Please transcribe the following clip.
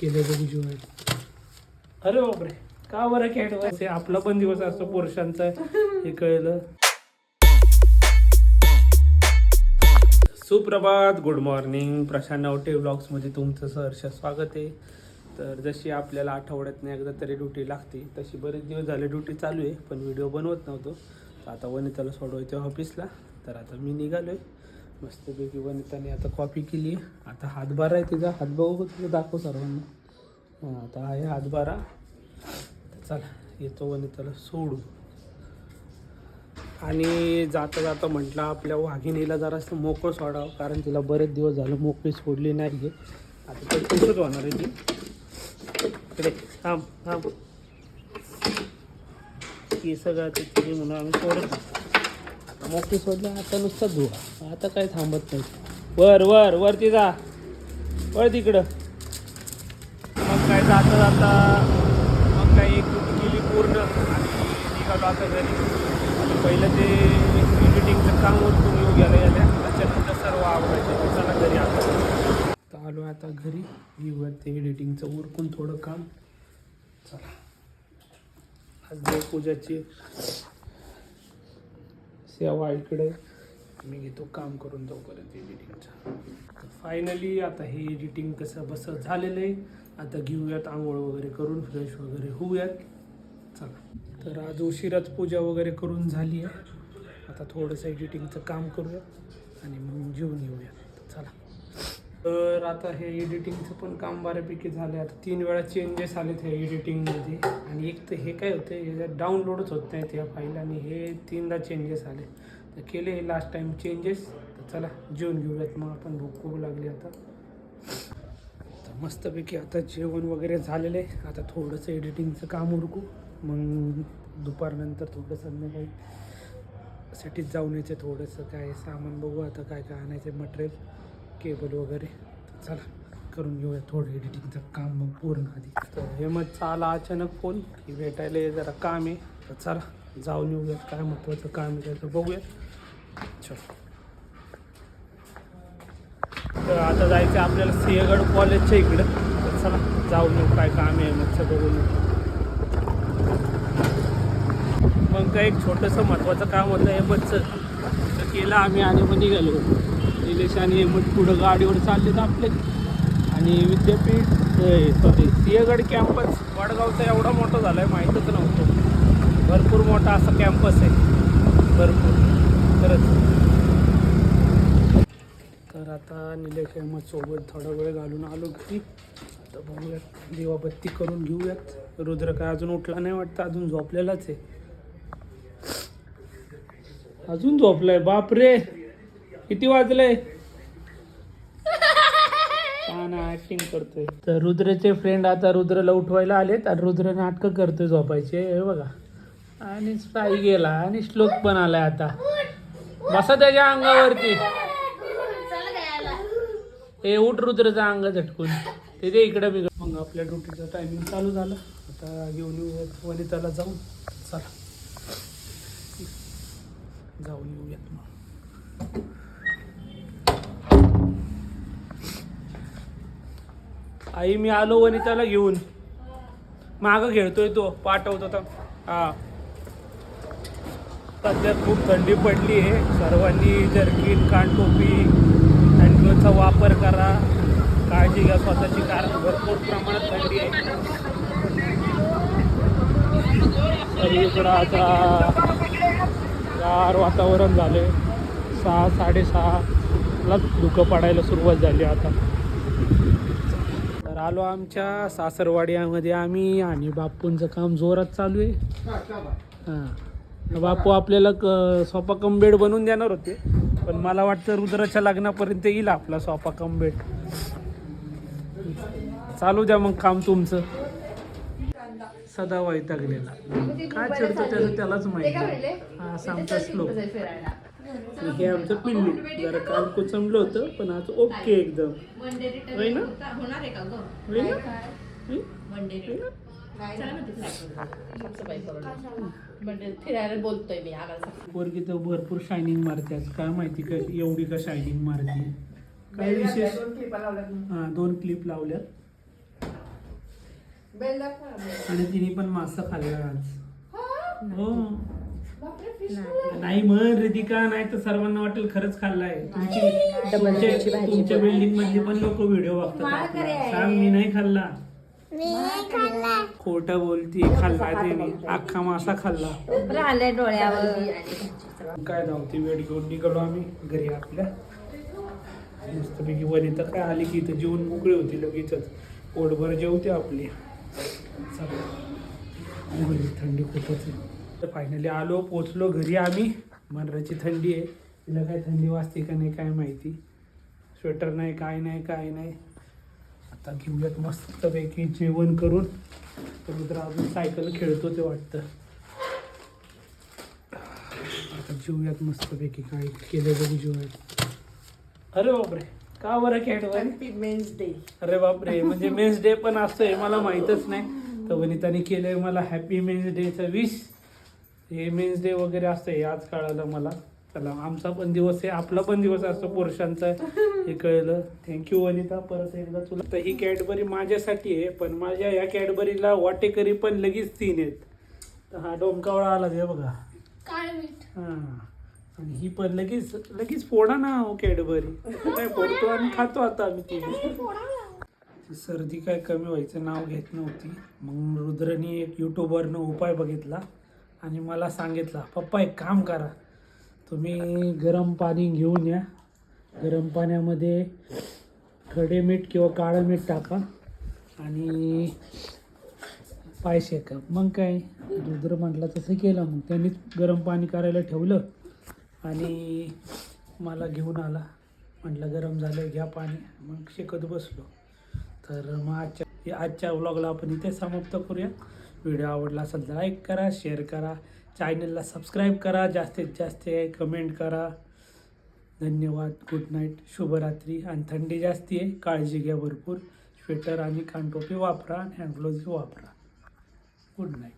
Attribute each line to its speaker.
Speaker 1: केले बघू अरे बापरे का बरं कॅट आपला पण दिवस असतो पुरुषांचा. हे कळलं. सुप्रभात गुड मॉर्निंग प्रशांत नवटे ब्लॉग्समध्ये तुमचं सहर्ष स्वागत आहे. तर जशी आपल्याला आठवड्यातनं एकदा तरी ड्युटी लागते तशी बरेच दिवस झाले ड्युटी चालू आहे पण व्हिडिओ बनवत नव्हतो. तर आता वनिताला सोडवायचं ऑफिसला तर आता मी निघालो आहे मस्तपैकी वनिताने आता कॉपी केली. आता हातभार आहे तिचा. हात बघू तुझं दाखव सर्वांना. हां आता आहे हातभारा चला येतो वनिताला सोडू आणि जाता जाता म्हटलं आपल्या वाघिणीला जरासं मोकळं सोडावं कारण तिला बरेच दिवस झालं मोकळी सोडली नाही आहे आता तर तसंच होणार आहे ती. इकडे थांब थांब. की सगळं ते तिथे म्हणून आम्ही सोडत मोकळी सोडलं आता नुसतं धुवा. आता काय थांबत नाही. वर वर वरती जा. वर तिकडं. मग काय जाता जाता मग काय एक केली पूर्ण आणि निघालो आता घरी. आणि पहिलं ते एडिटिंगचं काम उरकून येऊ गेलं याल्या त्याच्यानंतर सर्व आवडायचं चला घरी आता. तर आलो आता घरी. येऊयात ते एडिटिंगचं उरकून थोडं काम. चला. आज देवपूजाची सेवा इकडे मी घेतो काम करून तोपर्यंत एडिटिंगचं फायनली आता हे एडिटिंग कसं बसं झालेलं आहे. आता घेऊयात आंघोळ वगैरे करून फ्रेश वगैरे होऊयात. चला. तर आज उशिराच पूजा वगैरे करून झाली आहे. आता थोडंसं एडिटिंगचं काम करूया आणि मग जेवून येऊयात. चला. तर आता हे एडिटिंगचं पण काम बऱ्यापैकी झालं आता तीन वेळा चेंजेस आलेत हे एडिटिंगमध्ये आणि एक तर हे काय होतं याच्यात डाउनलोडच होत नाहीत त्या फाईल आणि हे तीनदा चेंजेस आले. तर केले हे लास्ट टाईम चेंजेस तर चला जेवून घेऊयात. मग आपण भूक खूप लागली आता. तर मस्तपैकी आता जेवण वगैरे झालेलं आहे आता थोडंसं एडिटिंगचं काम उरकू. मग दुपारनंतर थोडं संध्याकाळी सिटीत जाऊन यायचं. थोडंसं काय सामान बघू. आता काय काय आणायचं मटेरियल केबल वगैरे. चला करून घेऊया थोडं एडिटिंगचं काम मग पूर्ण आधी. तर हेमतचा आला अचानक फोन की भेटायला जरा काम आहे तर चला जाऊन येऊयात. काय महत्त्वाचं काम आहे त्याचं बघूया चल. तर आता जायचं आहे आपल्याला सिंहगड कॉलेजच्या इकडं. तर चला जाऊन येऊ काय काम आहे मग बघून येऊ. मग काय एक छोटंसं महत्त्वाचं काम होतं हेमतचं तर केलं आम्ही आणि मग निघालो. निलेश आणि हेमत पुढं गाडीवर चालले तर आपले. आणि विद्यापीठ सॉरी सिंहगड कॅम्पस वडगावचा एवढा मोठा झाला आहे माहीतच नव्हतं. भरपूर मोठा असा कॅम्पस आहे. भरपूर. खरंच. तर आता निलेश अहमद सोबत थोडा वेळ घालून आलो घरी. तर बघूयात दिवाबत्ती करून घेऊयात. रुद्र काय अजून उठला नाही वाटतं अजून झोपलेलाच आहे. अजून झोपलाय बापरे! किती वाजले? छान ऍक्टिंग करतोय. तर रुद्रचे फ्रेंड आता रुद्रला उठवायला आलेत आणि रुद्र नाटकं करतोय झोपायचे हे बघा. आणि साई गेला आणि श्लोक पण आलाय आता. बसा त्याच्या अंगावरती. हे उठ रुद्रचा अंग झटकून. ते दे इकडे बिघड. मग आपल्या ड्युटीचं टायमिंग चालू झालं. आता घेऊन येऊयात वनिताला जाऊन. चला. जाऊन येऊयात आई मी आलो वनिताला घेऊन. मागं खेळतोय तो पाठवतो तर हा. सध्या खूप थंडी पडली आहे. सर्वांनी जर्किन कानटोपी हँडग्लोवचा वापर करा. काळजी घ्या स्वतःची कारण भरपूर प्रमाणात थंडी आहे. सगळीकडं आता गार वातावरण झाले सहा साडेसहालाच धुकं पडायला सुरुवात झाली आता. आलो आमच्या सासरवाड्यामध्ये आम्ही आणि बापूंचं काम जोरात चालू आहे. हां बापू आपल्याला क सोफा कम बेड बनवून देणार होते. पण मला वाटतं रुद्राच्या लग्नापर्यंत येईल आपला सोफा कम बेड चालू द्या मग काम तुमचं. सदा वैतागलेला काय चिडतो त्याचं त्यालाच माहिती. हा असा आमचा श्लोक. आणि हे आमचं पिल्लू. जरा काल कुचमलं होतं पण आज ओके एकदम. होय ना?
Speaker 2: होणार आहे का ग?
Speaker 1: होय ना? हं? पोरगी तर भरपूर शायनिंग मारते आज. काय माहिती का एवढी का शायनिंग मारते? काय विशेष? हा दोन क्लिप लावल्यात. आणि तिने पण मासा खाल्ला आज. हो. नाही. म्हण रितिका नाही तर सर्वांना वाटेल खरंच खाल्लाय. तुमची तुमचे- तुमच्या बिल्डिंग मधली पण लोक व्हिडिओ बघतात. सांग मी नाही खाल्ला. खोट बोलती खाल्ला तिने अख्खा मासा खाल्ला.
Speaker 3: डोळ्यावर.
Speaker 1: काय धावती वेळ घेऊन निघालो आम्ही घरी आपल्या. मस्तपैकी वरी तर काय आली की इथं जेवण मोकळी होती लगेचच. पोटभर जेवते आपली. थंडी खूपच आहे. फायनली आलो पोचलो घरी आम्ही. मनराची थंडी आहे. तिला काय थंडी वाजते का नाही काय माहिती. स्वेटर नाही काय नाही काय नाही. आता घेऊयात मस्तपैकी जेवण करून. तर मित्र अजून सायकल खेळतो ते वाटतं. आता जेवूयात मस्तपैकी. काय केलं बघू जेवूयात. अरे बापरे का बरं कॅडवर
Speaker 3: मेन्स डे
Speaker 1: अरे बापरे म्हणजे मेन्स डे पण असतो हे मला माहीतच नाही. तर वनिताने केलंय मला हॅपी मेन्स डेचं विश हे मेन्स डे वगैरे असतं हे आज कळालं मला. चला आमचा पण दिवस आहे आपला पण दिवस असतो पुरुषांचा. हे कळलं. Thank you Vanita. परत एकदा तुला तर ही कॅडबरी माझ्यासाठी आहे पण माझ्या या कॅडबरीला वाटेकरी पण लगेच तीन आहेत. तर हा डोमकावळा आला ते बघा. हा. आणि ही पण लगेच लगेच फोडा ना हो कॅडबरी. काय फोडतो आणि खातो आता आम्ही ती ती सर्दी काय कमी व्हायचं नाव घेत नव्हती. मग रुद्रनी एक यूट्यूबवरनं उपाय बघितला. आणि मला सांगितला पप्पा एक काम करा. तुम्ही गरम पाणी घेऊन या. गरम पाण्यामध्ये खडे मीठ किंवा काळं मीठ टाका आणि पाय शेका मग काय रुद्र म्हटलं तसं केलं. मग त्यांनीच गरम पाणी करायला ठेवलं आणि मला घेऊन आला. म्हटलं गरम झालं घ्या पाणी. मग शेकत बसलो. तर मग आजच्या आजच्या व्लॉगला आपण इथे समाप्त करूया. व्हिडिओ आवडला असेल तर लाईक करा शेअर करा. चॅनलला सबस्क्राईब करा जास्तीत जास्त कमेंट करा. धन्यवाद. गुड नाईट शुभरात्री. आणि थंडी जास्ती आहे. काळजी घ्या भरपूर. स्वेटर आणि कानटोपी वापरा आणि हँडग्लोव्ह वापरा. Good night